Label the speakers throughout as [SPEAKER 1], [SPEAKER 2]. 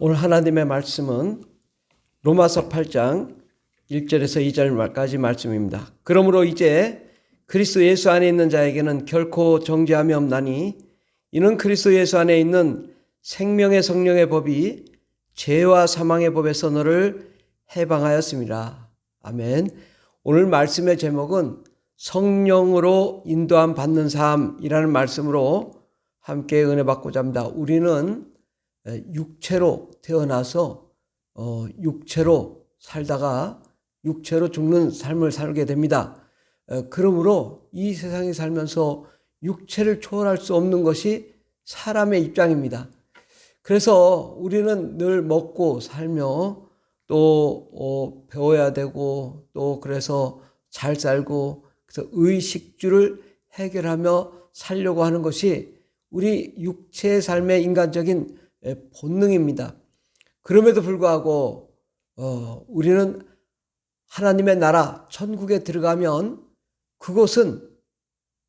[SPEAKER 1] 오늘 하나님의 말씀은 로마서 8장 1절에서 2절까지 말씀입니다. 그러므로 이제 그리스도 예수 안에 있는 자에게는 결코 정죄함이 없나니 이는 그리스도 예수 안에 있는 생명의 성령의 법이 죄와 사망의 법에서 너를 해방하였습니다. 아멘. 오늘 말씀의 제목은 성령으로 인도함 받는 삶이라는 말씀으로 함께 은혜 받고자 합니다. 우리는 육체로 태어나서 어, 육체로 살다가 육체로 죽는 삶을 살게 됩니다. 어, 그러므로 이 세상에 살면서 육체를 초월할 수 없는 것이 사람의 입장입니다. 그래서 우리는 늘 먹고 살며 또 어, 배워야 되고 또 그래서 잘 살고 그래서 의식주를 해결하며 살려고 하는 것이 우리 육체의 삶의 인간적인 본능입니다. 그럼에도 불구하고 어, 우리는 하나님의 나라 천국에 들어가면 그곳은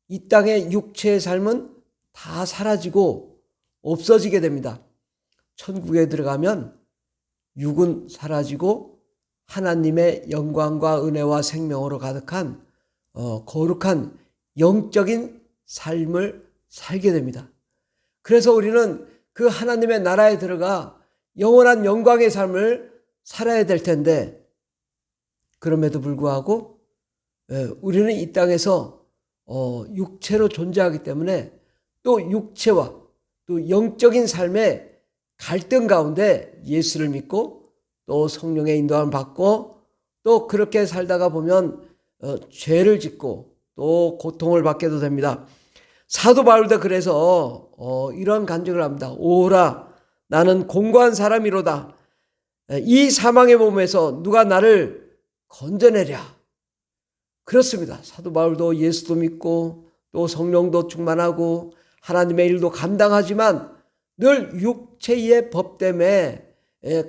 [SPEAKER 1] 이 땅의 육체의 삶은 다 사라지고 없어지게 됩니다. 천국에 들어가면 육은 사라지고 하나님의 영광과 은혜와 생명으로 가득한 어, 거룩한 영적인 삶을 살게 됩니다. 그래서 우리는 그 하나님의 나라에 들어가 영원한 영광의 삶을 살아야 될 텐데 그럼에도 불구하고 우리는 이 땅에서 어, 육체로 존재하기 때문에 또 육체와 또 영적인 삶의 갈등 가운데 예수를 믿고 또 성령의 인도함을 받고 또 그렇게 살다가 보면 어, 죄를 짓고 또 고통을 받게도 됩니다. 사도 바울도 그래서 어, 이런 간증을 합니다. 오라 나는 공고한 사람이로다. 이 사망의 몸에서 누가 나를 건져내랴. 그렇습니다. 사도 바울도 예수도 믿고 또 성령도 충만하고 하나님의 일도 감당하지만 늘 육체의 법 때문에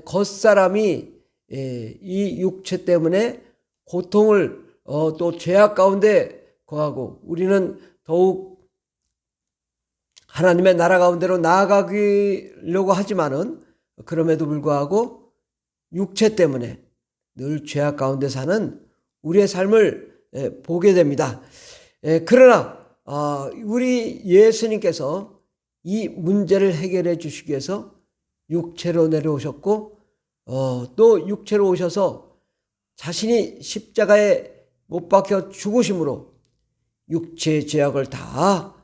[SPEAKER 1] 겉사람이 이 육체 때문에 고통을 어, 또 죄악 가운데 거하고 우리는 더욱 하나님의 나라 가운데로 나아가려고 하지만은 그럼에도 불구하고 육체 때문에 늘 죄악 가운데 사는 우리의 삶을 보게 됩니다. 그러나 아, 우리 예수님께서 이 문제를 해결해 주시기 위해서 육체로 내려오셨고 어, 또 육체로 오셔서 자신이 십자가에 못 박혀 죽으심으로 육체의 죄악을 다 어,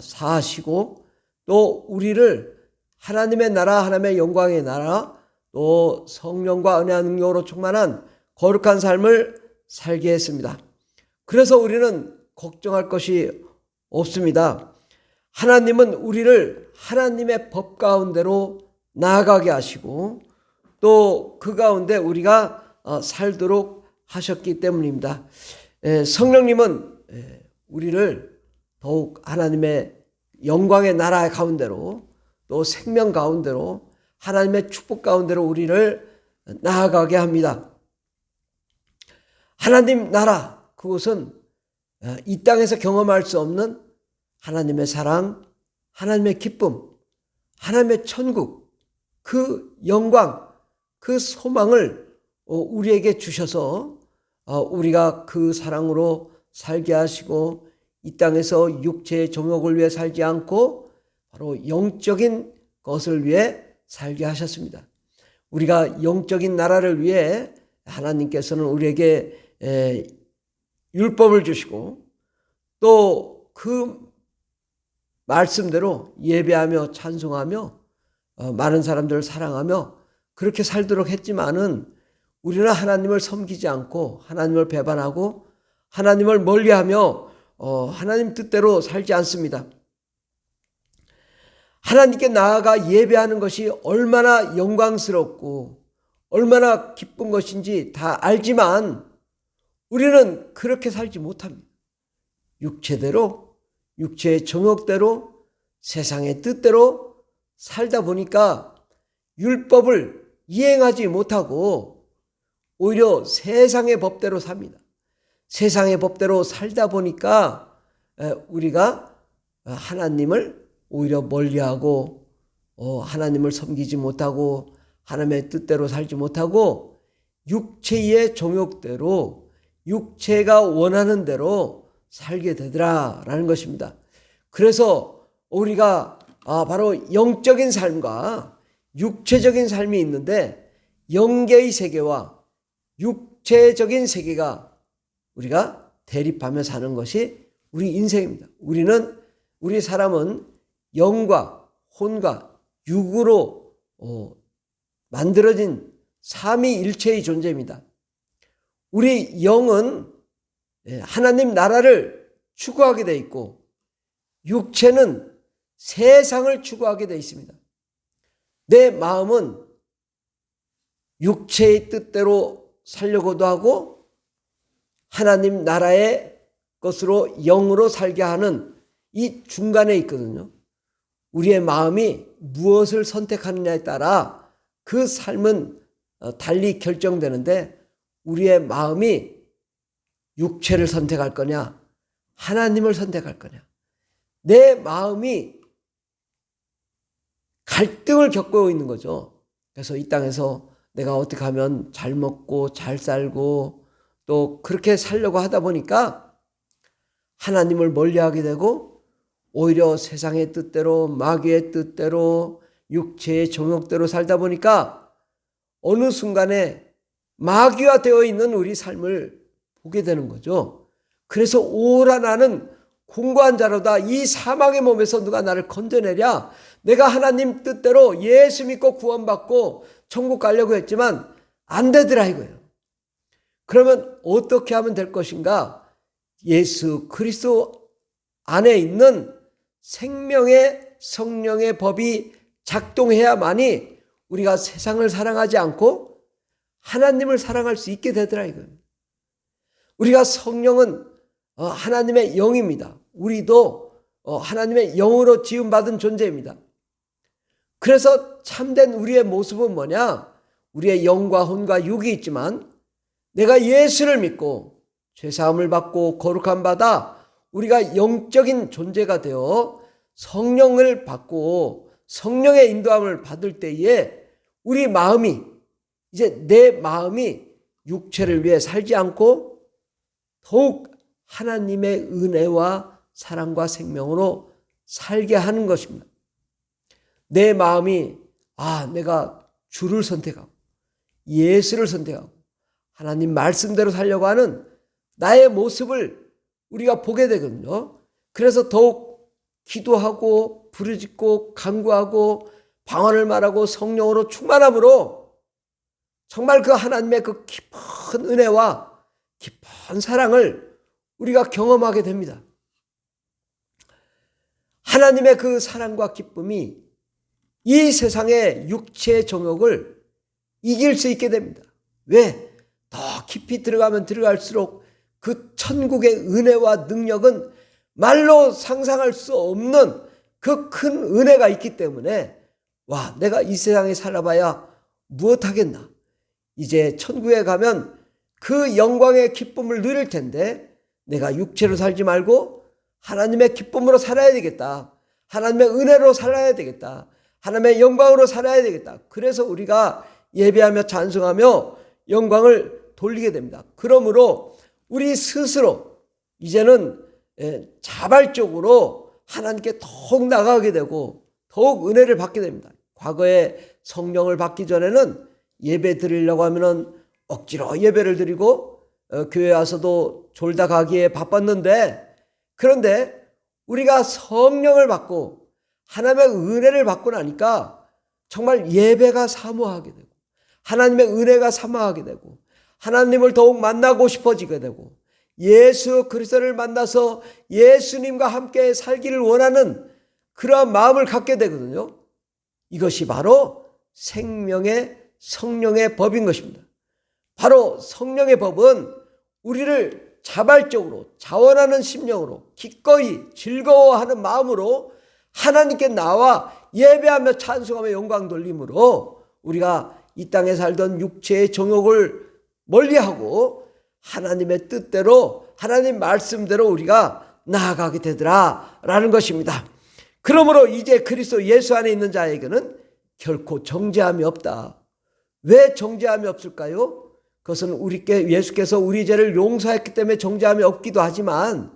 [SPEAKER 1] 사시고 또 우리를 하나님의 나라, 하나님의 영광의 나라, 또 성령과 은혜와 능력으로 충만한 거룩한 삶을 살게 했습니다. 그래서 우리는 걱정할 것이 없습니다. 하나님은 우리를 하나님의 법 가운데로 나아가게 하시고 또 그 가운데 우리가 어, 살도록 하셨기 때문입니다. 성령님은 우리를 더욱 하나님의 영광의 나라 가운데로 또 생명 가운데로 하나님의 축복 가운데로 우리를 나아가게 합니다. 하나님 나라 그것은 어, 이 땅에서 경험할 수 없는 하나님의 사랑, 하나님의 기쁨, 하나님의 천국, 그 영광, 그 소망을 어, 우리에게 주셔서 어, 우리가 그 사랑으로 살게 하시고 이 땅에서 육체의 정욕을 위해 살지 않고 바로 영적인 것을 위해 살게 하셨습니다. 우리가 영적인 나라를 위해 하나님께서는 우리에게 율법을 주시고 또 그 말씀대로 예배하며 찬송하며 어, 많은 사람들을 사랑하며 그렇게 살도록 했지만은 우리는 하나님을 섬기지 않고 하나님을 배반하고 하나님을 멀리하며 어, 하나님 뜻대로 살지 않습니다. 하나님께 나아가 예배하는 것이 얼마나 영광스럽고 얼마나 기쁜 것인지 다 알지만 우리는 그렇게 살지 못합니다. 육체대로, 육체의 정욕대로, 세상의 뜻대로 살다 보니까 율법을 이행하지 못하고 오히려 세상의 법대로 삽니다. 세상의 법대로 살다 보니까 우리가 하나님을 오히려 멀리하고 어, 하나님을 섬기지 못하고 하나님의 뜻대로 살지 못하고 육체의 종욕대로 육체가 원하는 대로 살게 되더라라는 것입니다. 그래서 우리가 아, 바로 영적인 삶과 육체적인 삶이 있는데 영계의 세계와 육체적인 세계가 우리가 대립하며 사는 것이 우리 인생입니다. 우리는 우리 사람은 영과 혼과 육으로 어, 만들어진 삼위일체의 존재입니다. 우리 영은 예, 하나님 나라를 추구하게 돼 있고 육체는 세상을 추구하게 돼 있습니다. 내 마음은 육체의 뜻대로 살려고도 하고 하나님 나라의 것으로 영으로 살게 하는 이 중간에 있거든요. 우리의 마음이 무엇을 선택하느냐에 따라 그 삶은 어, 달리 결정되는데 우리의 마음이 육체를 선택할 거냐, 하나님을 선택할 거냐. 내 마음이 갈등을 겪고 있는 거죠. 그래서 이 땅에서 내가 어떻게 하면 잘 먹고 잘 살고 또 그렇게 살려고 하다 보니까 하나님을 멀리하게 되고 오히려 세상의 뜻대로 마귀의 뜻대로 육체의 정욕대로 살다 보니까 어느 순간에 마귀화 되어 있는 우리 삶을 보게 되는 거죠. 그래서 오라 나는 공고한 자로다 이 사망의 몸에서 누가 나를 건져내랴 내가 하나님 뜻대로 예수 믿고 구원받고 천국 가려고 했지만 안 되더라 이거예요. 그러면 어떻게 하면 될 것인가? 예수 그리스도 안에 있는 생명의 성령의 법이 작동해야만이 우리가 세상을 사랑하지 않고 하나님을 사랑할 수 있게 되더라 이거예요. 우리가 성령은 어, 하나님의 영입니다. 우리도 어, 하나님의 영으로 지음 받은 존재입니다. 그래서 참된 우리의 모습은 뭐냐? 우리의 영과 혼과 육이 있지만 내가 예수를 믿고 죄사함을 받고 거룩함 받아 우리가 영적인 존재가 되어 성령을 받고 성령의 인도함을 받을 때에 우리 마음이 이제 내 마음이 육체를 위해 살지 않고 더욱 하나님의 은혜와 사랑과 생명으로 살게 하는 것입니다. 내 마음이 아 내가 주를 선택하고 예수를 선택하고 하나님 말씀대로 살려고 하는 나의 모습을 우리가 보게 되거든요. 그래서 더욱 기도하고 부르짖고 간구하고 방언을 말하고 성령으로 충만함으로 정말 그 하나님의 그 깊은 은혜와 깊은 사랑을 우리가 경험하게 됩니다. 하나님의 그 사랑과 기쁨이 이 세상의 육체의 정욕을 이길 수 있게 됩니다. 왜? 더 깊이 들어가면 들어갈수록 그 천국의 은혜와 능력은 말로 상상할 수 없는 그 큰 은혜가 있기 때문에 와, 내가 이 세상에 살아봐야 무엇 하겠나? 이제 천국에 가면 그 영광의 기쁨을 누릴 텐데 내가 육체로 살지 말고 하나님의 기쁨으로 살아야 되겠다. 하나님의 은혜로 살아야 되겠다. 하나님의 영광으로 살아야 되겠다. 그래서 우리가 예배하며 찬송하며 영광을 돌리게 됩니다. 그러므로 우리 스스로 이제는 예, 자발적으로 하나님께 더욱 나가게 되고 더욱 은혜를 받게 됩니다. 과거에 성령을 받기 전에는 예배 드리려고 하면은 억지로 예배를 드리고 어, 교회 와서도 졸다 가기에 바빴는데 그런데 우리가 성령을 받고 하나님의 은혜를 받고 나니까 정말 예배가 사모하게 되고 하나님의 은혜가 사모하게 되고 하나님을 더욱 만나고 싶어지게 되고 예수 그리스도를 만나서 예수님과 함께 살기를 원하는 그러한 마음을 갖게 되거든요. 이것이 바로 생명의 성령의 법인 것입니다. 바로 성령의 법은 우리를 자발적으로 자원하는 심령으로 기꺼이 즐거워하는 마음으로 하나님께 나와 예배하며 찬송하며 영광 돌림으로 우리가 이 땅에 살던 육체의 정욕을 멀리하고 하나님의 뜻대로 하나님 말씀대로 우리가 나아가게 되더라라는 것입니다. 그러므로 이제 그리스도 예수 안에 있는 자에게는 결코 정죄함이 없다. 왜 정죄함이 없을까요? 그것은 우리께 예수께서 우리 죄를 용서했기 때문에 정죄함이 없기도 하지만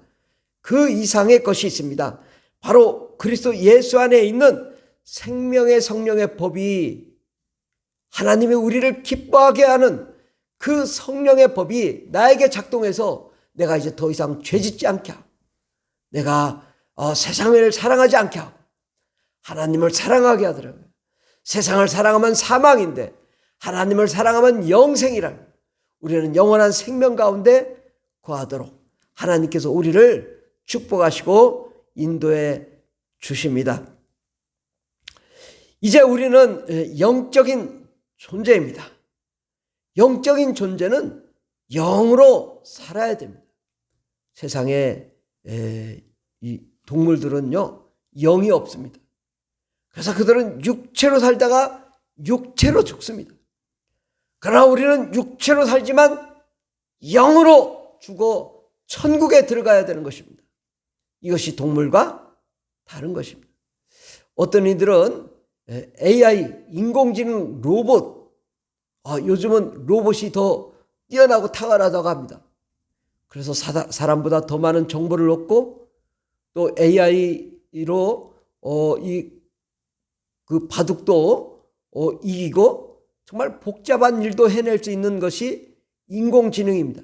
[SPEAKER 1] 그 이상의 것이 있습니다. 바로 그리스도 예수 안에 있는 생명의 성령의 법이 하나님이 우리를 기뻐하게 하는 그 성령의 법이 나에게 작동해서 내가 이제 더 이상 죄 짓지 않게 하고 내가 어, 세상을 사랑하지 않게 하고 하나님을 사랑하게 하더라고요. 세상을 사랑하면 사망인데 하나님을 사랑하면 영생이라. 우리는 영원한 생명 가운데 거하도록 하나님께서 우리를 축복하시고 인도해 주십니다. 이제 우리는 영적인 존재입니다. 영적인 존재는 영으로 살아야 됩니다. 세상에 이 동물들은요 영이 없습니다. 그래서 그들은 육체로 살다가 육체로 죽습니다. 그러나 우리는 육체로 살지만 영으로 죽어 천국에 들어가야 되는 것입니다. 이것이 동물과 다른 것입니다. 어떤 이들은 AI, 인공지능 로봇, 아, 요즘은 로봇이 더 뛰어나고 탁월하다고 합니다. 그래서 사, 사람보다 더 많은 정보를 얻고 또 AI로 어, 이그 바둑도 어, 이기고 정말 복잡한 일도 해낼 수 있는 것이 인공지능입니다.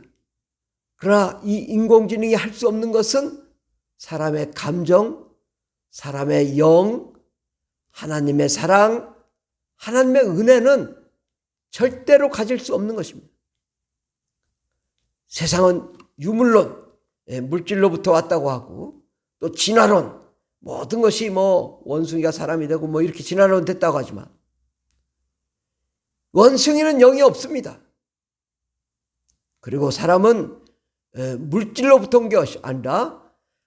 [SPEAKER 1] 그러나 이 인공지능이 할 수 없는 것은 사람의 감정, 사람의 영, 하나님의 사랑, 하나님의 은혜는 절대로 가질 수 없는 것입니다. 세상은 유물론, 예, 물질로부터 왔다고 하고 또 진화론, 모든 것이 뭐 원숭이가 사람이 되고 뭐 이렇게 진화론 됐다고 하지만 원숭이는 영이 없습니다. 그리고 사람은 예, 물질로부터 온 것이 아니라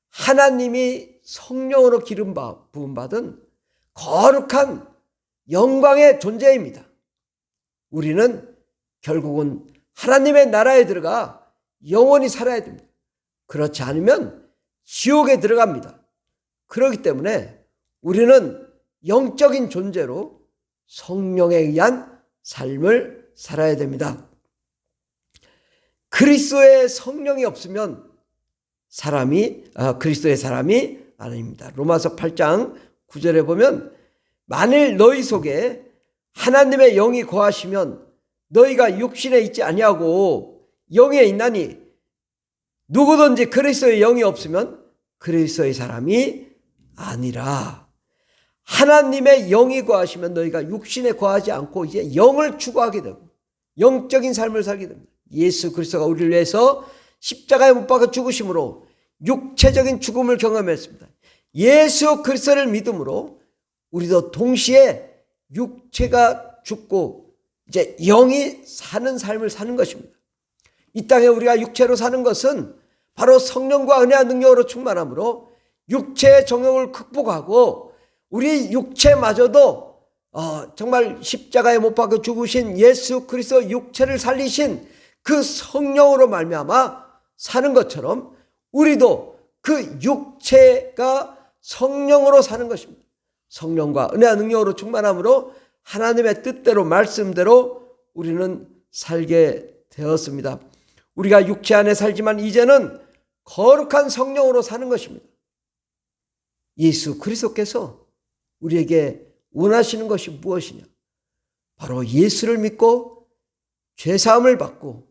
[SPEAKER 1] 하나님이 성령으로 기름 부음 받은 거룩한 영광의 존재입니다. 우리는 결국은 하나님의 나라에 들어가 영원히 살아야 됩니다. 그렇지 않으면 지옥에 들어갑니다. 그렇기 때문에 우리는 영적인 존재로 성령에 의한 삶을 살아야 됩니다. 그리스도의 성령이 없으면 사람이 아, 그리스도의 사람이 아닙니다. 로마서 8장 9절에 보면 만일 너희 속에 하나님의 영이 거하시면 너희가 육신에 있지 아니하고 영에 있나니 누구든지 그리스도의 영이 없으면 그리스도의 사람이 아니라 하나님의 영이 거하시면 너희가 육신에 거하지 않고 이제 영을 추구하게 되고 영적인 삶을 살게 됩니다. 예수 그리스도가 우리를 위해서 십자가에 못 박아 죽으심으로 육체적인 죽음을 경험했습니다. 예수 그리스도를 믿음으로 우리도 동시에 육체가 죽고 이제 영이 사는 삶을 사는 것입니다. 이 땅에 우리가 육체로 사는 것은 바로 성령과 은혜와 능력으로 충만함으로 육체의 정욕을 극복하고 우리 육체마저도 어, 정말 십자가에 못 박혀 죽으신 예수 그리스도 육체를 살리신 그 성령으로 말미암아 사는 것처럼 우리도 그 육체가 성령으로 사는 것입니다. 성령과 은혜와 능력으로 충만함으로 하나님의 뜻대로 말씀대로 우리는 살게 되었습니다. 우리가 육체 안에 살지만 이제는 거룩한 성령으로 사는 것입니다. 예수 그리스도께서 우리에게 원하시는 것이 무엇이냐? 바로 예수를 믿고 죄 사함을 받고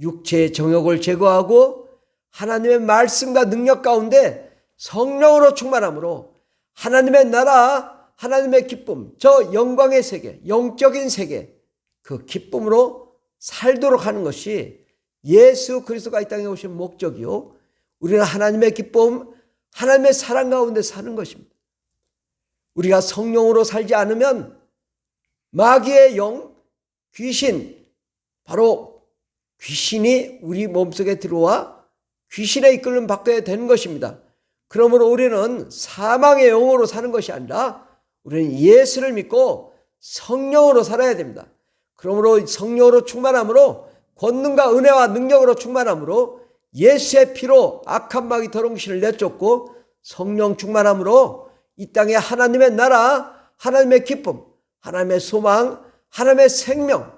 [SPEAKER 1] 육체의 정욕을 제거하고 하나님의 말씀과 능력 가운데 성령으로 충만함으로 하나님의 나라, 하나님의 기쁨, 저 영광의 세계, 영적인 세계, 그 기쁨으로 살도록 하는 것이 예수 그리스도가 이 땅에 오신 목적이요. 우리는 하나님의 기쁨, 하나님의 사랑 가운데 사는 것입니다. 우리가 성령으로 살지 않으면 마귀의 영, 귀신, 바로 귀신이 우리 몸속에 들어와 귀신의 이끌림 받게 되는 것입니다. 그러므로 우리는 사망의 영으로 사는 것이 아니라 우리는 예수를 믿고 성령으로 살아야 됩니다. 그러므로 성령으로 충만함으로 권능과 은혜와 능력으로 충만함으로 예수의 피로 악한 마귀 더러운 귀신을 내쫓고 성령 충만함으로 이 땅에 하나님의 나라, 하나님의 기쁨, 하나님의 소망, 하나님의 생명,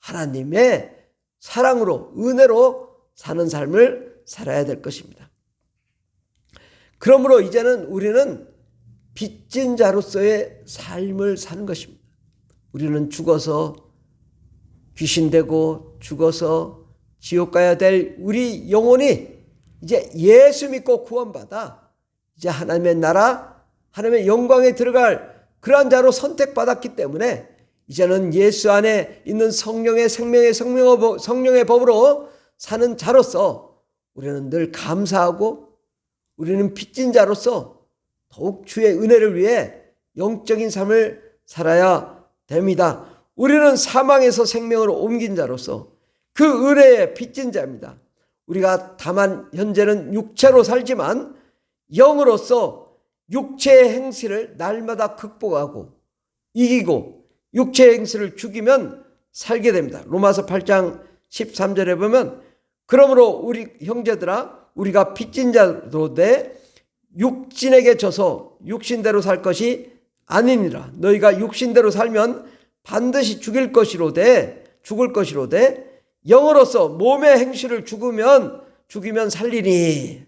[SPEAKER 1] 하나님의 사랑으로 은혜로 사는 삶을 살아야 될 것입니다. 그러므로 이제는 우리는 빚진 자로서의 삶을 사는 것입니다. 우리는 죽어서 귀신되고 죽어서 지옥 가야 될 우리 영혼이 이제 예수 믿고 구원받아 이제 하나님의 나라, 하나님의 영광에 들어갈 그러한 자로 선택받았기 때문에 이제는 예수 안에 있는 성령의 생명의 성령의 법으로 사는 자로서 우리는 늘 감사하고 우리는 빚진 자로서 더욱 주의 은혜를 위해 영적인 삶을 살아야 됩니다. 우리는 사망에서 생명으로 옮긴 자로서 그 은혜의 빚진 자입니다. 우리가 다만 현재는 육체로 살지만 영으로서 육체의 행실을 날마다 극복하고 이기고 육체의 행실을 죽이면 살게 됩니다. 로마서 8장 13절에 보면 그러므로 우리 형제들아 우리가 빚진 자로 돼 육신에게 져서 육신대로 살 것이 아니니라. 너희가 육신대로 살면 반드시 죽일 것이로되 죽을 것이로되 영으로서 몸의 행실을 죽으면 죽이면 살리니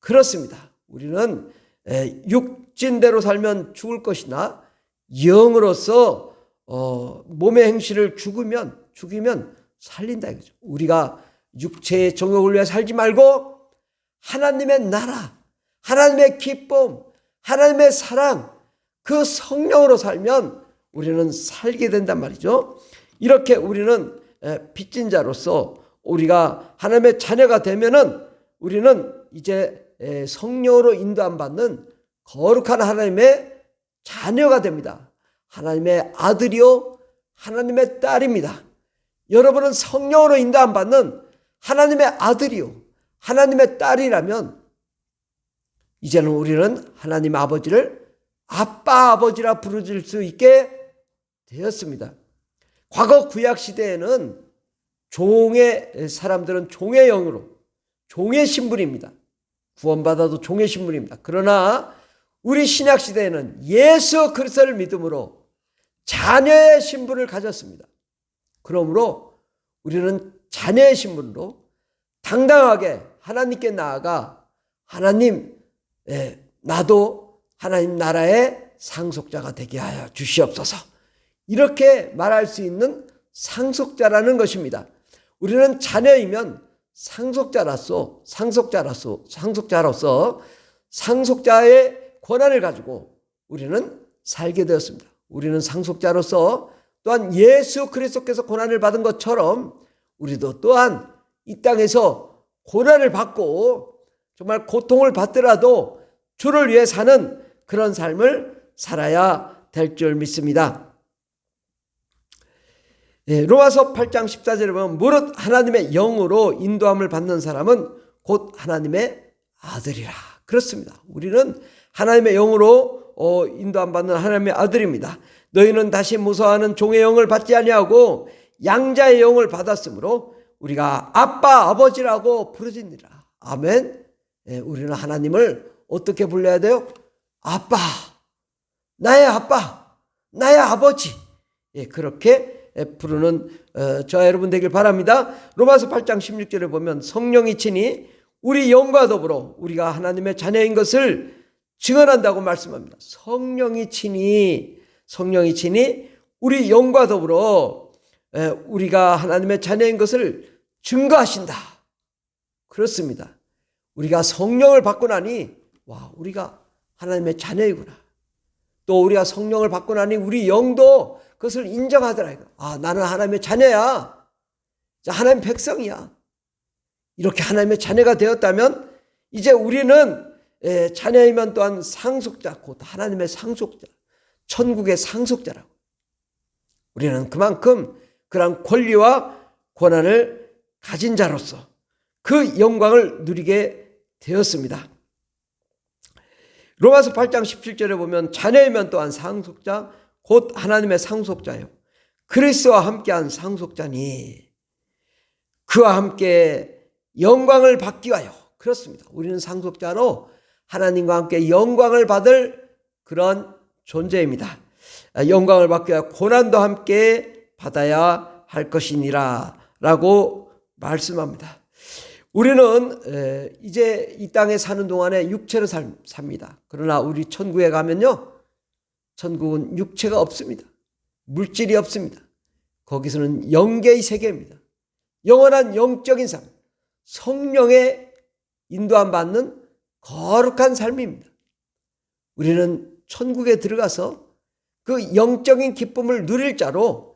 [SPEAKER 1] 그렇습니다. 우리는 육신대로 살면 죽을 것이나 영으로서 어, 몸의 행실을 죽으면 죽이면 살린다 이거죠. 우리가 육체의 정욕을 위해 살지 말고 하나님의 나라, 하나님의 기쁨, 하나님의 사랑, 그 성령으로 살면 우리는 살게 된단 말이죠. 이렇게 우리는 빚진 자로서 우리가 하나님의 자녀가 되면은 우리는 이제 성령으로 인도함 받는 거룩한 하나님의 자녀가 됩니다. 하나님의 아들이요 하나님의 딸입니다. 여러분은 성령으로 인도함 받는 하나님의 아들이요 하나님의 딸이라면 이제는 우리는 하나님 아버지를 아빠 아버지라 부르질 수 있게 되었습니다. 과거 구약 시대에는 종의 사람들은 종의 영으로 종의 신분입니다. 구원받아도 종의 신분입니다. 그러나 우리 신약 시대에는 예수 그리스도를 믿음으로 자녀의 신분을 가졌습니다. 그러므로 우리는 자녀의 신분으로 당당하게 하나님께 나아가 하나님 예, 나도 하나님 나라의 상속자가 되게 하여 주시옵소서. 이렇게 말할 수 있는 상속자라는 것입니다. 우리는 자녀이면 상속자로서 상속자로서 상속자로서 상속자의 권한을 가지고 우리는 살게 되었습니다. 우리는 상속자로서 또한 예수 그리스도께서 고난을 받은 것처럼 우리도 또한 이 땅에서 고난을 받고 정말 고통을 받더라도 주를 위해 사는 그런 삶을 살아야 될 줄 믿습니다. 예, 로마서 8장 14절에 보면 무릇 하나님의 영으로 인도함을 받는 사람은 곧 하나님의 아들이라. 그렇습니다. 우리는 하나님의 영으로 어, 인도함 받는 하나님의 아들입니다. 너희는 다시 무서워하는 종의 영을 받지 아니하고 양자의 영을 받았으므로 우리가 아빠 아버지라고 부르짖니라. 아멘. 예, 우리는 하나님을 어떻게 불러야 돼요? 아빠, 나의 아빠, 나의 아버지. 예, 그렇게 부르는 어, 저 여러분 되길 바랍니다. 로마서 8장 16절에 보면 성령이 친히 우리 영과 더불어 우리가 하나님의 자녀인 것을 증언한다고 말씀합니다. 성령이 친히 성령이 친히 우리 영과 더불어 우리가 하나님의 자녀인 것을 증거하신다. 그렇습니다. 우리가 성령을 받고 나니 와 우리가 하나님의 자녀이구나. 또 우리가 성령을 받고 나니 우리 영도 그것을 인정하더라. 아, 나는 하나님의 자녀야. 하나님 백성이야. 이렇게 하나님의 자녀가 되었다면 이제 우리는 자녀이면 또한 상속자, 곧 하나님의 상속자, 천국의 상속자라고. 우리는 그만큼 그러한 권리와 권한을 가진 자로서 그 영광을 누리게 되었습니다. 로마서 8장 17절에 보면 자녀이면 또한 상속자, 곧 하나님의 상속자요. 그리스와 함께한 상속자니 그와 함께 영광을 받기 위하여 그렇습니다. 우리는 상속자로 하나님과 함께 영광을 받을 그런 존재입니다. 영광을 받기 위하여 고난도 함께 받아야 할 것이니라 라고 말씀합니다. 우리는 에, 이제 이 땅에 사는 동안에 육체로 살, 삽니다. 그러나 우리 천국에 가면요. 천국은 육체가 없습니다. 물질이 없습니다. 거기서는 영계의 세계입니다. 영원한 영적인 삶, 성령의 인도함 받는 거룩한 삶입니다. 우리는 천국에 들어가서 그 영적인 기쁨을 누릴 자로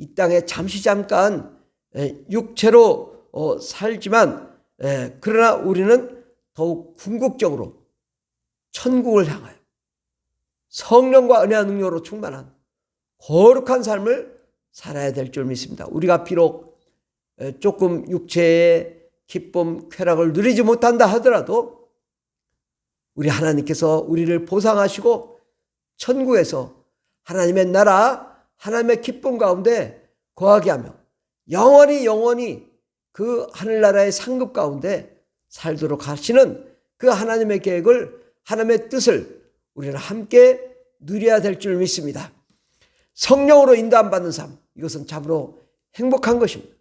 [SPEAKER 1] 이 땅에 잠시 잠깐 에, 육체로 어, 살지만 에, 그러나 우리는 더욱 궁극적으로 천국을 향하여 성령과 은혜와 능력으로 충만한 거룩한 삶을 살아야 될 줄 믿습니다. 우리가 비록 에, 조금 육체의 기쁨, 쾌락을 누리지 못한다 하더라도 우리 하나님께서 우리를 보상하시고 천국에서 하나님의 나라, 하나님의 기쁨 가운데 거하게 하며 영원히 영원히 그 하늘나라의 상급 가운데 살도록 하시는 그 하나님의 계획을 하나님의 뜻을 우리는 함께 누려야 될 줄 믿습니다. 성령으로 인도함 받는 삶 이것은 참으로 행복한 것입니다.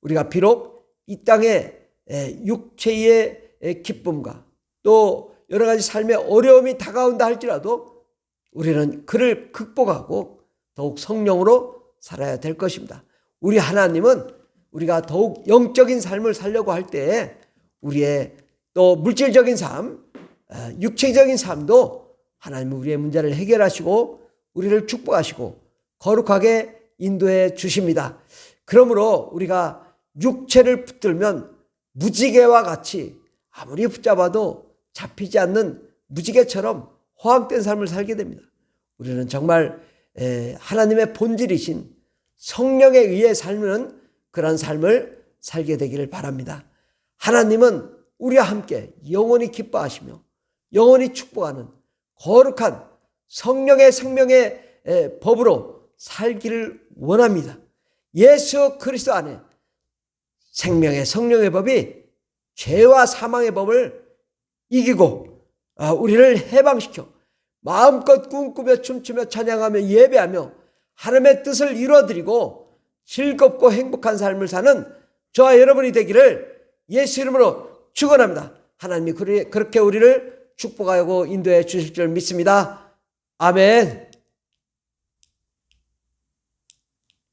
[SPEAKER 1] 우리가 비록 이 땅에 육체의 기쁨과 또 여러 가지 삶의 어려움이 다가온다 할지라도 우리는 그를 극복하고 더욱 성령으로 살아야 될 것입니다. 우리 하나님은 우리가 더욱 영적인 삶을 살려고 할 때에 우리의 또 물질적인 삶, 육체적인 삶도 하나님은 우리의 문제를 해결하시고 우리를 축복하시고 거룩하게 인도해 주십니다. 그러므로 우리가 육체를 붙들면 무지개와 같이 아무리 붙잡아도 잡히지 않는 무지개처럼 허황된 삶을 살게 됩니다. 우리는 정말 하나님의 본질이신 성령에 의해 살면 그런 삶을 살게 되기를 바랍니다. 하나님은 우리와 함께 영원히 기뻐하시며 영원히 축복하는 거룩한 성령의 생명의 법으로 살기를 원합니다. 예수 그리스도 안에 생명의 성령의 법이 죄와 사망의 법을 이기고 아, 우리를 해방시켜 마음껏 꿈꾸며 춤추며 찬양하며 예배하며 하나님의 뜻을 이루어드리고 즐겁고 행복한 삶을 사는 저와 여러분이 되기를 예수 이름으로 축원합니다. 하나님이 그렇게 우리를 축복하고 인도해 주실 줄 믿습니다. 아멘.